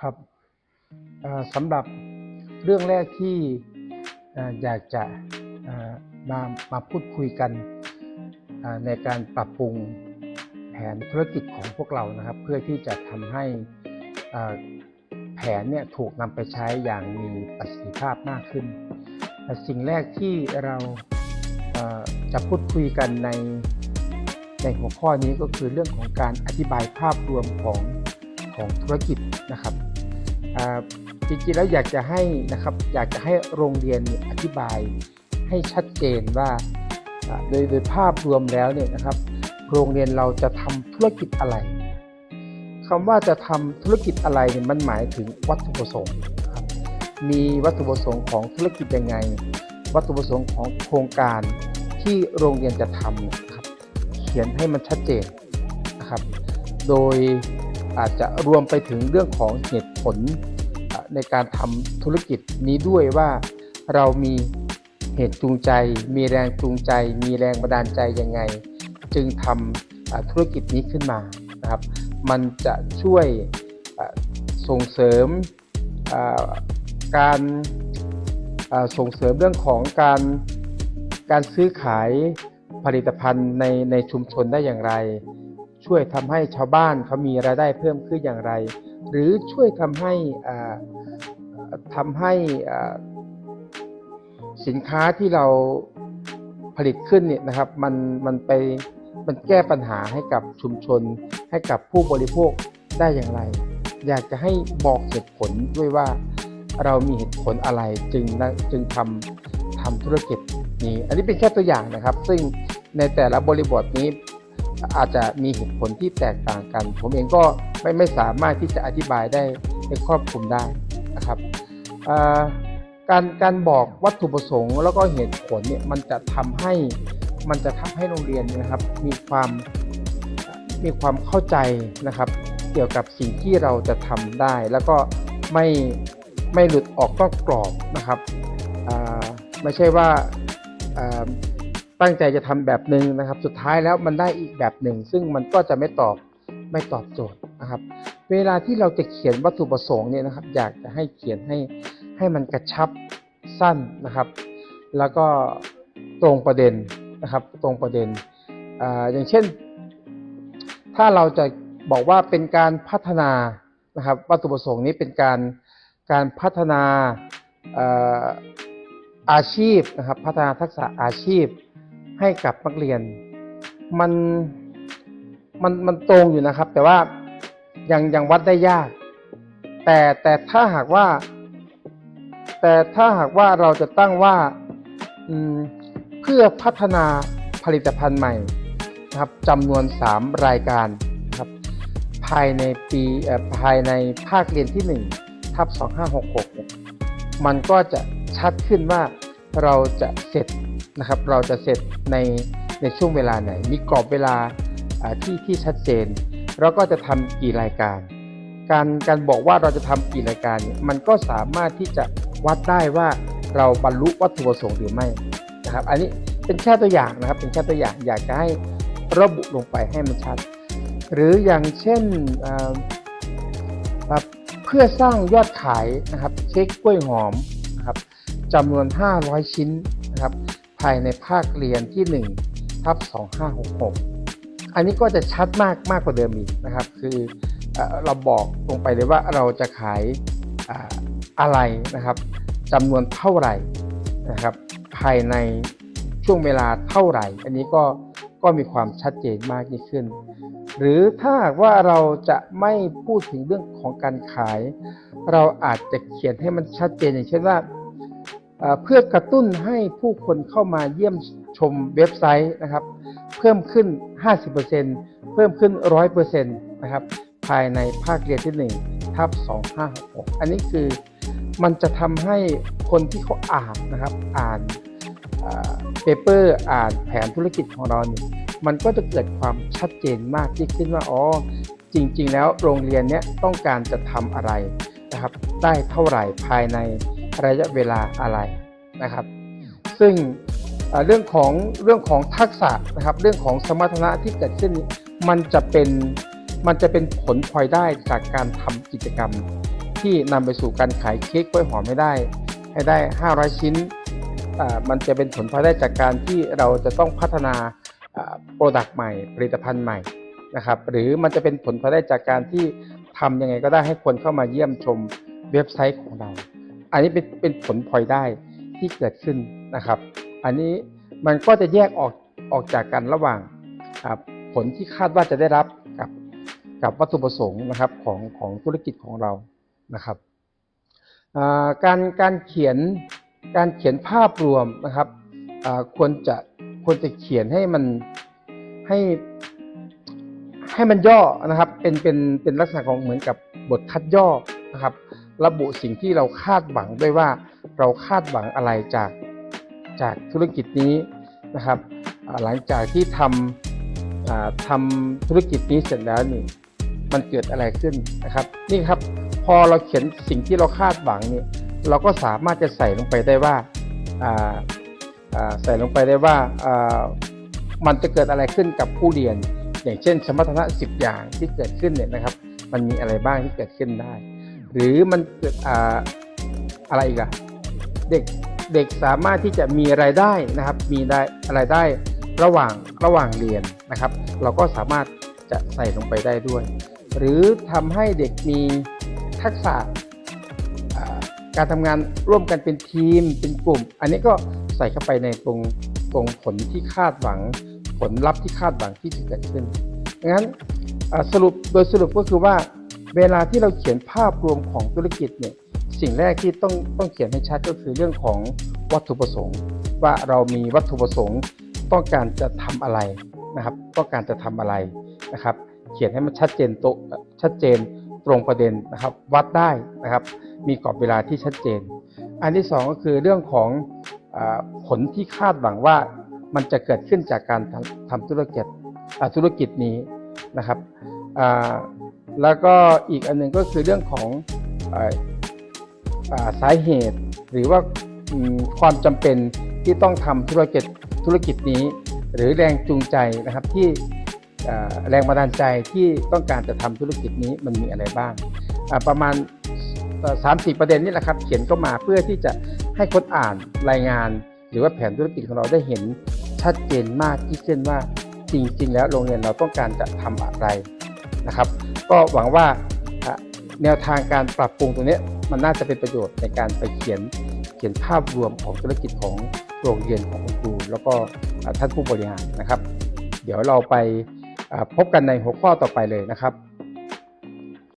ครับสำหรับเรื่องแรกที่อยากจะมามาพูดคุยกันในการปรับปรุงแผนธุรกิจของพวกเรานะครับ เพื่อที่จะทำให้แผนเนี่ยถูกนำไปใช้อย่างมีประสิทธิภาพมากขึ้น สิ่งแรกที่เราจะพูดคุยกันในในหัวข้อนี้ก็คือเรื่องของการอธิบายภาพรวมของของธุรกิจนะครับ จริงๆแล้วอยากจะให้นะครับอยากจะให้โรงเรียนอธิบายให้ชัดเจนว่าโดยโดยภาพรวมแล้วเนี่ยนะครับ โรงเรียนเราจะทำธุรกิจอะไรคำว่าจะทำธุรกิจอะไรเนี่ยมันหมายถึงวัตถุประสงค์ครับมีวัตถุประสงค์ของธุรกิจยังไง วัตถุประสงค์ของโครงการที่โรงเรียนจะทำครับเขียนให้มันชัดเจนนะครับ โดย อาจจะรวมไปถึงเรื่องของเหตุผลในการทำธุรกิจนี้ด้วยว่าเรามีเหตุจูงใจ มีแรงจูงใจ มีแรงบันดาลใจยังไง จึงทำธุรกิจนี้ขึ้นมานะครับ มันจะช่วยส่งเสริมการส่งเสริมเรื่องของการการซื้อขายผลิตภัณฑ์ในในชุมชนได้อย่างไร ช่วยทำให้ชาวบ้านเขามีรายได้เพิ่มขึ้นอย่างไร หรือช่วยทำให้อ่าทำให้อ่าสินค้าที่เราผลิตขึ้นเนี่ยนะครับมันมันไปมันแก้ปัญหาให้กับชุมชน ให้กับผู้บริโภคได้อย่างไร อยากจะให้บอกเหตุผลด้วยว่าเรามีเหตุผลอะไรจึงจึงทำทำธุรกิจนี้ อันนี้เป็นแค่ตัวอย่างนะครับ ซึ่งในแต่ละบริบทนี้ อาจจะมีเหตุผลที่แตกต่างกัน ผมเองก็ไม่ไม่สามารถที่จะอธิบายได้ในครอบคลุมได้นะครับการการบอกวัตถุประสงค์ แล้วก็เหตุผลเนี่ยมันจะทำให้มันจะทำให้โรงเรียนนะครับ มีความมีความเข้าใจนะครับ เกี่ยวกับสิ่งที่เราจะทำได้ แล้วก็ไม่ไม่หลุดออกนอกกรอบนะครับไม่ใช่ว่า ตั้งใจจะทำแบบหนึ่งนะครับ สุดท้ายแล้วมันได้อีกแบบหนึ่ง ซึ่งมันก็จะไม่ตอบไม่ตอบโจทย์นะครับ เวลาที่เราจะเขียนวัตถุประสงค์เนี่ยนะครับ อยากจะให้เขียนให้ให้มันกระชับสั้นนะครับ แล้วก็ตรงประเด็นนะครับ ตรงประเด็นออย่างเช่น ถ้าเราจะบอกว่าเป็นการพัฒนานะครับ วัตถุประสงค์นี้เป็นการการพัฒนาอออาชีพนะครับ พัฒนาทักษะอาชีพ ให้กับนักเรียน มันมันมันตรงอยู่นะครับ แต่ว่ายังยังวัดได้ยาก แต่แต่ถ้าหากว่า แต่ถ้าหากว่าเราจะตั้งว่าเพื่อพัฒนาผลิตภัณฑ์ใหม่นะครับจำนวน 3 รายการนะครับภายในปีภายในภาคเรียนที่ 1 ทับ 2566 มันก็จะชัดขึ้นว่าเราจะเสร็จ นะครับ เราจะเสร็จในในช่วงเวลาไหน มีกรอบเวลาที่ที่ชัดเจน แล้วก็จะทำกี่รายการ การการบอกว่าเราจะทำกี่รายการเนี่ยมันก็สามารถที่จะวัดได้ว่าเราบรรลุวัตถุประสงค์หรือไม่นะครับ อันนี้เป็นแค่ตัวอย่างนะครับ เป็นแค่ตัวอย่างอยากจะให้ระบุลงไปให้มันชัด หรืออย่างเช่นเพื่อสร้างยอดขายนะครับเค้กกล้วยหอมนะครับจำนวน 500 ชิ้น ภายในภาคเรียนที่1ทับ2566 อันนี้ก็จะชัดมากมากกว่าเดิมอีกนะครับ คือเอ่อเราบอกลงไปเลยว่าเราจะขายอาอะไรนะครับจำนวนเท่าไหร่นะครับ ภายในช่วงเวลาเท่าไหร่ อันนี้ก็ก็มีความชัดเจนมากยิ่งขึ้น หรือถ้าว่าเราจะไม่พูดถึงเรื่องของการขาย เราอาจจะเขียนให้มันชัดเจนอย่างเช่นว่า เพื่อกระตุ้นให้ผู้คนเข้ามาเยี่ยมชมเว็บไซต์นะครับ เพิ่มขึ้น 50%เพิ่มขึ้น 100%นะครับภายในภาคเรียนที่1ทับ2566 อันนี้คือมันจะทำให้คนที่เขาอ่านนะครับอ่านเปเปอร์อ่านแผนธุรกิจของเราเนี่ยมันก็จะเกิดความชัดเจนมากยิ่งขึ้นว่าอ๋อจริง ๆ แล้วโรงเรียนเนี้ยต้องการจะทำอะไรนะครับ ได้เท่าไหร่ภายใน ระยะเวลาอะไรนะครับ ซึ่งเรื่องของเรื่องของทักษะนะครับ เรื่องของสมรรถนะที่เกิดขึ้นมันจะเป็นมันจะเป็นผลพลอยได้จากการทำกิจกรรม ที่นำไปสู่การขายเค้กกล้วยหอมให้ได้ ให้ได้ 500 ชิ้นมันจะเป็นผลพลอยได้จากการที่เราจะต้องพัฒนาโปรดักต์ใหม่ ผลิตภัณฑ์ใหม่นะครับ หรือมันจะเป็นผลพลอยได้จากการที่ทำยังไงก็ได้ให้คนเข้ามาเยี่ยมชมเว็บไซต์ของเรา อันนี้เป็นเป็นผลพลอยได้ที่เกิดขึ้นนะครับ อันนี้มันก็จะแยกออกออกจากกันระหว่างผลที่คาดว่าจะได้รับกับกับวัตถุประสงค์นะครับของของธุรกิจของเรานะครับการการเขียนการเขียนภาพรวมนะครับควรจะควรจะเขียนให้มันให้ให้มันย่อนะครับเป็นเป็นเป็นลักษณะของเหมือนกับบทคัดย่อนะครับ ระบุสิ่งที่เราคาดหวังด้วยว่าเราคาดหวังอะไรจากจากธุรกิจนี้นะครับ หลังจากที่ทำทำธุรกิจนี้เสร็จแล้วนี่มันเกิดอะไรขึ้นนะครับ นี่ครับพอเราเขียนสิ่งที่เราคาดหวังนี่เราก็สามารถจะใส่ลงไปได้ว่าใส่ลงไปได้ว่าอ่ามันจะเกิดอะไรขึ้นกับผู้เรียน อย่างเช่น สมรรถนะ 10 อย่างที่เกิดขึ้นเนี่ยนะครับ มันมีอะไรบ้างที่เกิดขึ้นได้ หรือมันเกิดอ่าอะไรอีกอะเด็กเด็กสามารถที่จะมีรายได้นะครับ มีได้รายได้ระหว่างระหว่างเรียนนะครับ เราก็สามารถจะใส่ลงไปได้ด้วย หรือทำให้เด็กมีทักษะการทำงานร่วมกันเป็นทีมเป็นกลุ่ม อันนี้ก็ใส่เข้าไปในตรงตรงผลที่คาดหวัง ผลลัพธ์ที่คาดหวังที่จะเกิดขึ้นงั้นสรุปโดยสรุปก็คือว่า เวลาที่เราเขียนภาพรวมของธุรกิจเนี่ยสิ่งแรกที่ต้องต้องเขียนให้ชัดก็คือเรื่องของวัตถุประสงค์ ว่าเรามีวัตถุประสงค์ต้องการจะทำอะไรนะครับ ต้องการจะทำอะไรนะครับ เขียนให้มันชัดเจนโตชัดเจนตรงประเด็นนะครับ วัดได้นะครับ มีกรอบเวลาที่ชัดเจน อันที่สองก็คือเรื่องของอผลที่คาดหวังว่ามันจะเกิดขึ้นจากการทำทำธุรกิจธุรกิจนี้นะครับ แล้วก็อีกอันหนึงก็คือเรื่องของออสาเหตุ หรือว่าความจำเป็นที่ต้องทำธุรกิจธุรกิจนี้ หรือแรงจูงใจนะครับที่แรงบันดาลใจที่ต้องการจะทำธุรกิจนี้มันมีอะไรบ้าง ประมาณสามสี่ประเด็นนี่แหละครับ เขียนเข้ามาเพื่อที่จะให้คนอ่านรายงาน หรือว่าแผนธุรกิจของเราได้เห็นชัดเจนมากที่ขึ้นว่าจริง ๆ แล้วโรงเรียนเราต้องการจะทำอะไรนะครับ ก็หวังว่าแนวทางการปรับปรุงตรงนี้มันน่าจะเป็นประโยชน์ในการไปเขียนเขียนภาพรวมของธุรกิจของโรงเรียนของครู แล้วก็ท่านผู้บริหารนะครับ เดี๋ยวเราไปพบกันในหัวข้อต่อไปเลยนะครับ